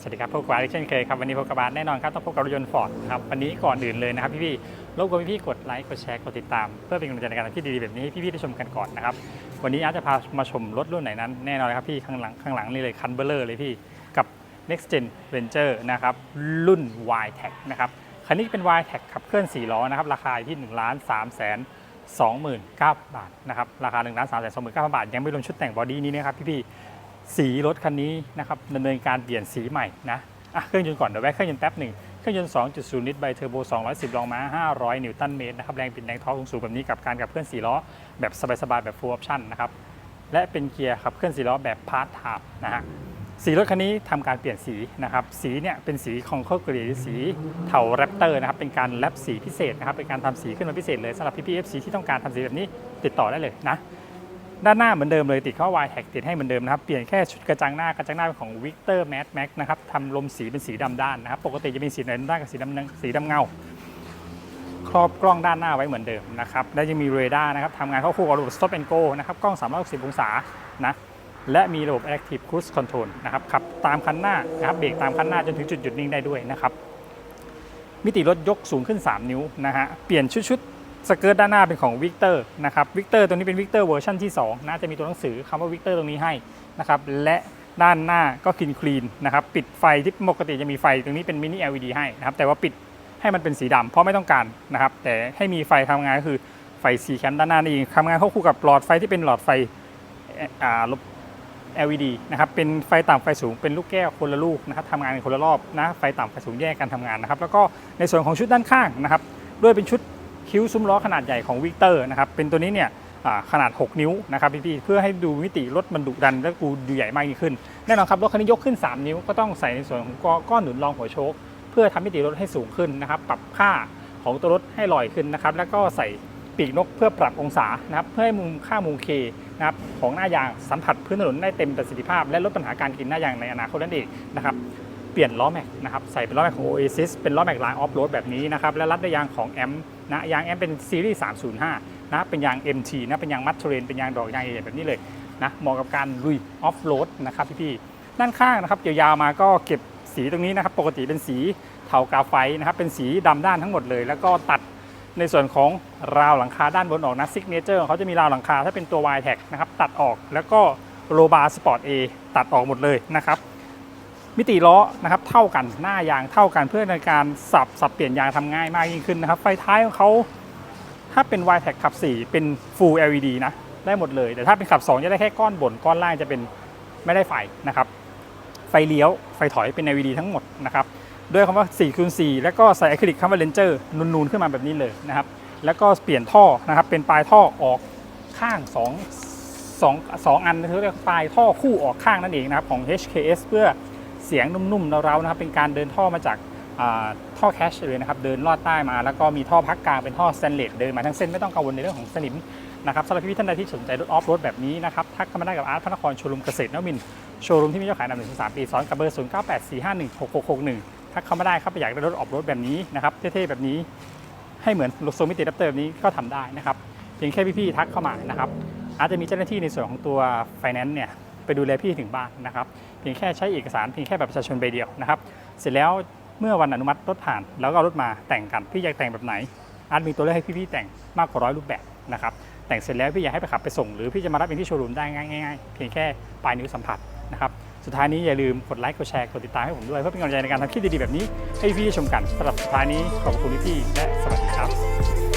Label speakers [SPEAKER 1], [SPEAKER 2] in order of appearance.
[SPEAKER 1] สวัสดีครับพบกับอาร์เช่นเคยครับวันนี้พบกับบาร์แน่นอนครับต้องพบกับรถยนต์ฟอร์ดครับวันนี้ก่อนอื่นเลยนะครับพี่ๆรบกวนพี่ๆกดไลค์กดแชร์กดติดตามเพื่อเป็นกำลังใจในการทำที่ดีๆแบบนี้ให้พี่ๆได้ชมกันก่อนนะครับวันนี้อาร์ตจะพามาชมรถรุ่นไหนนั้นแน่นอนเลยครับพี่ข้างหลังข้างหลังนี่เลยคันเบลเลอร์เลยพี่กับ next gen venture นะครับรุ่น y t e c นะครับคันนี้เป็น y t e c ขับเคลื่อน4ล้อนะครับราคาที่1ล้าน3แสน29,000 บาทนะครับราคา1ล้าน3แสน29,000 บาท ยังไม่รวมชุดแต่งบอดี้นี้นะครับพี่ๆ สีรถคันนี้นะครับดำเนินการเปลี่ยนสีใหม่นะอะเครื่องยนต์ก่อนเดี๋ยวแวะเครื่องยนต์แป๊บหนึ่งเครื่องยนต์ 2.0 ลิตรไบเทอร์โบ 210แรงม้า 500 นิวตันเมตรนะครับแรงบิดแรงท้อสูงๆแบบนี้กับการขับเคลื่อน4ล้อ แบบสบายๆ แบบ full option นะครับและเป็นเกียร์ขับเคลื่อน4ล้อแบบพาร์ทไทม์นะฮะสีรถคันนี้ทำการเปลี่ยนสีนะครับสีเนี่ยเป็นสีของเคอร์เกรียสีเทาแรปเตอร์นะครับเป็นการแรปสีพิเศษนะครับเป็นการทำสีขึ้นมาพิเศษเลยสำหรับพี่ๆ FC ที่ต้องการทำสีแบบนี้ติดต่อได้เลยนะ ด้านหน้าเหมือนเดิมเลยติดข้า y t a g ติดให้เหมือนเดิมนะครับ เปลี่ยนแค่ชุดกระจังหน้ากระจังหน้าเป็นของ Victor Mad Max นะครับทำลมสีเป็นสีดำด้านนะครับ ปกติจะมีสีดำด้านกับสีดำสีดำเงา ครอบกล้องด้านหน้าไว้เหมือนเดิมนะครับ และยังมีเรดาร์นะครับทำงานเข้าคู่กับระบบ Stop and Go นะครับกล้อง 360 องศานะและมีระบบ Active Cruise Control นะครับขับตามคันหน้านะครับเบรกตามคันหน้าจนถึงจุดหยุดนิ่งได้ด้วยนะครับมิติรถยกสูงขึ้น 3 นิ้วนะฮะเปลี่ยนชุดชุด สเกิร์ตด้านหน้าเป็นของวิกเตอร์นะครับวิกเตอร์ตัวนี้เป็นวิกเตอร์เวอร์ชันที่2นะจะมีตัวหนังสือคำว่าวิกเตอร์ตรงนี้ให้นะครับและด้านหน้าก็คลีนคลีนนะครับปิดไฟที่ปกติจะมีไฟตรงนี้เป็นมินิ LED ให้นะครับแต่ว่าปิดให้มันเป็นสีดำเพราะไม่ต้องการนะครับแต่ให้มีไฟทำงานก็คือไฟสีแคมด้านหน้านี่เองทำงานควบคู่กับหลอดไฟที่เป็นหลอดไฟอ่า LED นะครับเป็นไฟต่ำไฟสูงเป็นลูกแก้วคนละลูกนะครับทำงานคนละรอบนะไฟต่ำไฟสูงแยกกันทำงานนะครับแล้วก็ในส่วนของชุดด้านข้างนะครับด้วยเป็นชุด คิ้วซุ้มล้อขนาดใหญ่ของวิกเตอร์นะครับเป็นตัวนี้เนี่ยขนาด 6 นิ้วนะครับพี่ๆเพื่อให้ดูมิติรถมันดุดันและกูดูใหญ่มากยิ่งขึ้นแน่นอนครับรถคันนี้ยกขึ้น 3 นิ้วก็ต้องใส่ในส่วนของก้อนหนุนรองหัวโชคเพื่อทำมิติรถให้สูงขึ้นนะครับปรับค่าของตัวรถให้ลอยขึ้นนะครับแล้วก็ใส่ปีกนกเพื่อปรับองศานะครับเพื่อให้มุมค่ามุมเคนะครับของหน้ายางสัมผัสพื้นถนนได้เต็มประสิทธิภาพ และลดปัญหาการกินหน้ายางในอนาคตนั่นเองนะครับ ปลี่ยนล้อแม็กนะครับใส่เป็นล้อแม็กของ Oasis เป็นล้อแม็กไลน์ออฟโรดแบบนี้นะครับและรัดด้วยยางของแอมนะยางแอมเป็นซีรีส์ 305 นะเป็นยาง MT นะเป็นยางมัดเทรนเป็นยางดอกยางใหญ่ๆแบบนี้เลยนะเหมาะกับการลุยออฟโรดนะครับพี่ๆด้านข้างนะครับยาวๆมาก็เก็บสีตรงนี้นะครับปกติเป็นสีเทากาไฟนะครับเป็นสีดำด้านทั้งหมดเลย แล้วก็ตัดในส่วนของราวหลังคาด้านบนออกนะซิกเนเจอร์เขาจะมีราวหลังคาถ้าเป็นตัว y t a g นะครับตัดออกแล้วก็โรบาร์สปอร์ต A ตัดออกหมดเลยนะครับ มิติล้อนะครับเท่ากันหน้ายางเท่ากันเพื่อในการสับสับเปลี่ยนยางทำง่ายมากยิ่งขึ้นนะครับ ไฟท้ายของเขาถ้าเป็น y t a g ขับ 4 เป็น Full LED นะ ได้หมดเลย แต่ถ้าเป็นขับ 2 จะได้แค่ก้อนบนก้อนล่างจะเป็นไม่ได้ไฟนะครับ ไฟเลี้ยวไฟถอยเป็น LED ทั้งหมดนะครับด้วยคำว่า4คูณ4แล้วก็ใส่อะคริลิกคำว่าเลนเจอร์นูนๆขึ้นมาแบบนี้เลยนะครับ แล้วก็เปลี่ยนท่อนะครับ เป็นปลายท่อออกข้าง2 2 2อันคือเรียกปลายท่อคู่ออกข้างนั่นเองนะครับของ HKS เพื่อ เสียงนุ่มๆเราๆนะครับเป็นการเดินท่อมาจากท่อแคชเลยนะครับเดินลอดใต้มา แล้วก็มีท่อพักกลางเป็นท่อสแตนเลสเดินมาทั้งเส้นไม่ต้องกังวลในเรื่องของสนิมนะครับสำหรับพี่ๆท่านใดที่สนใจรถออฟโรดแบบนี้นะครับทักเข้ามาได้กับอาร์ตพระนครโชว์รูมเกษตรนวมินโชว์รูมที่มียอดขายนำหนึ่งถึงสามปีซ้อนกับเบอร์0 9 8 4 5 1 6 6 6 1ถ้าหนึ่งหกหกหกหนึ่งทักเข้ามาได้ครับอยากได้รถออกรถแบบนี้นะครับเท่ๆแบบนี้ให้เหมือนรถโซมิติดับเตอร์นี้ก็ทำได้นะครับเพียงแค่พี่ๆทักเข้ามานะครับอาจจะมีเจ้าหน้าที่ในส่วนของตัวไฟแนนซ์เนี่ย ไปดูแลพี่ถึงบ้านนะครับเพียงแค่ใช้เอกสารเพียงแค่แบบประชาชนใบเดียวนะครับ เสร็จแล้วเมื่อวันอนุมัติรถผ่าน แล้วก็รถมาแต่งกันพี่อยากแต่งแบบไหนอาจมีตัวเลือกให้พี่ๆแต่งมากกว่าร้อยรูปแบบนะครับแต่งเสร็จแล้วพี่อยากให้ไปขับไปส่งหรือพี่จะมารับเองที่โชว์รูมได้ง่ายๆเพียงแค่ปลายนิ้วสัมผัสนะครับสุดท้ายนี้อย่าลืมกดไลค์กดแชร์กดติดตามให้ผมด้วยเพื่อเป็นกำลังใจในการทำคลิปดีๆแบบนี้ให้พี่ชมกันสำหรับสุดท้ายนี้ขอบคุณพี่ๆและสวัสดีครับ